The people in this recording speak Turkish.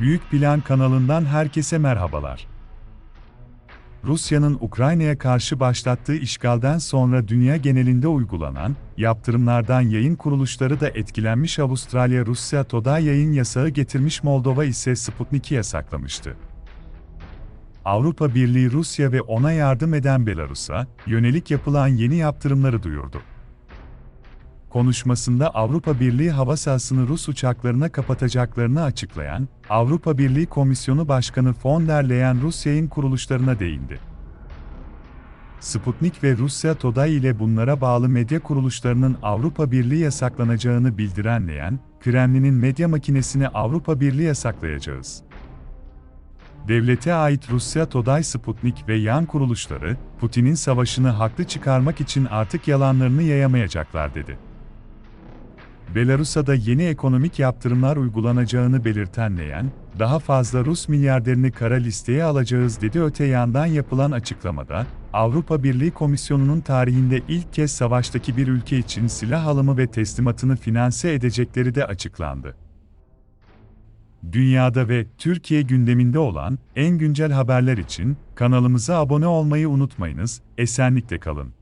Büyük Plan kanalından herkese merhabalar. Rusya'nın Ukrayna'ya karşı başlattığı işgalden sonra dünya genelinde uygulanan yaptırımlardan yayın kuruluşları da etkilenmiş Avustralya Rusya Today yayın yasağı getirmiş Moldova ise Sputnik'i yasaklamıştı. Avrupa Birliği Rusya ve ona yardım eden Belarus'a yönelik yapılan yeni yaptırımları duyurdu. Konuşmasında Avrupa Birliği hava sahasını Rus uçaklarına kapatacaklarını açıklayan Avrupa Birliği Komisyonu Başkanı von der Leyen Rus yayın kuruluşlarına değindi. Sputnik ve Rusya Today ile bunlara bağlı medya kuruluşlarının Avrupa Birliği yasaklanacağını bildiren Leyen, Kremlin'in medya makinesini Avrupa Birliği yasaklayacağız. Devlete ait Rusya Today Sputnik ve yan kuruluşları, Putin'in savaşını haklı çıkarmak için artık yalanlarını yayamayacaklar dedi. Belarus'a da yeni ekonomik yaptırımlar uygulanacağını belirten Leyen, daha fazla Rus milyarderini kara listeye alacağız dedi öte yandan yapılan açıklamada, Avrupa Birliği Komisyonu'nun tarihinde ilk kez savaştaki bir ülke için silah alımı ve teslimatını finanse edecekleri de açıklandı. Dünyada ve Türkiye gündeminde olan en güncel haberler için kanalımıza abone olmayı unutmayınız, esenlikle kalın.